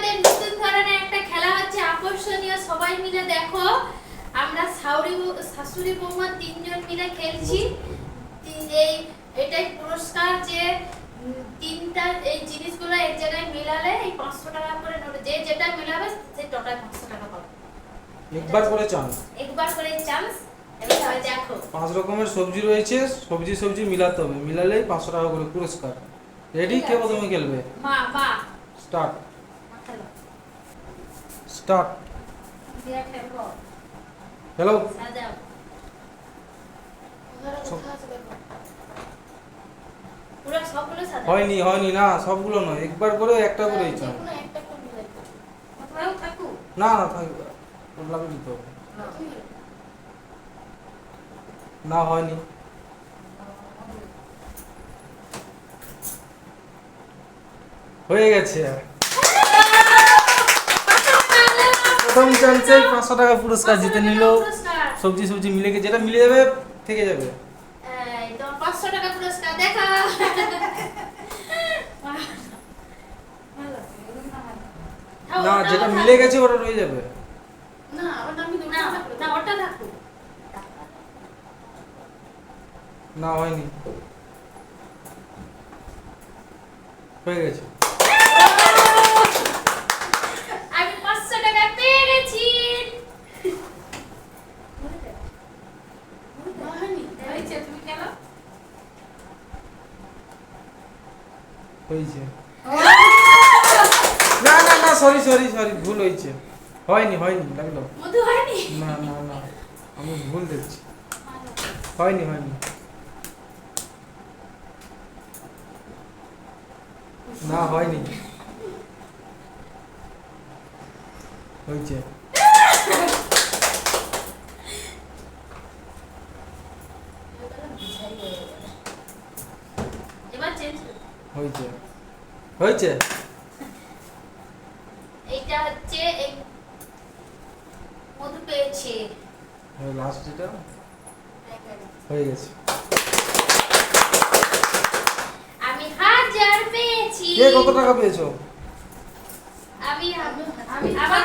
আমাদের নতুন ধরনের একটা খেলা হচ্ছে আকর্ষণীয়। সবাই মিলে দেখো আমরা শাশুড়ি বউ- শাশুড়ি বৌমা তিনজন মিলে খেলছি। এই এটাই পুরস্কার যে তিনটা এই জিনিসগুলো এক জায়গায় মিলালে এই পাঁচশো টাকা করে নোট যে যেটা মিলাবে সে টোটাল পাঁচশো টাকা পাবে। একবার করে চান্স একবার করে চান্স দেখো। পাঁচ রকমের সবজি রয়েছে সবজি সবজি মিলাতে হবে। মিলালেই পাঁচশো টাকা করে পুরস্কার। রেডি কে। প্রথমে খেলবে? মা মা। স্টার্ট স্টার্ট হ্যালো হয়নি হয়নি, না, সবগুলো নয়। একবার করে একটা করেই চান কোথাও না না থাকবে দিতে হবে। না, হয়নি। হয়ে গেছে। প্রথম চান্সে পাঁচশো টাকা পুরস্কার জিতে নিল। সবজি সবজি মিলে গিয়ে যেটা মিলে যাবে থেকে যাবে। এই তোমার 500 টাকা পুরস্কার দেখা। না যেটা মিলে গেছে ওটা রয়ে যাবে। না না। ওটা থাকুক না হয়নি। হয়ে গেছে আমি 500 টাকা পেয়ে গেছি হয়েছে তুমি খেলো হয়েছে। না না না সরি সরি সরি ভুল হয়েছে। হয়নি হয়নি লাগল। না না না আমি ভুল দেখছি। হয়নি হয়নি। না হয়নি। হয়েছে। হয়েছে। হয়েছে? এইটা হচ্ছে এই মধু পেয়েছে। লাস্ট যেটা? হয়ে গেছে। আমি হাজার পেয়েছি। কে কত টাকা পেয়েছ? আমি আমি আমার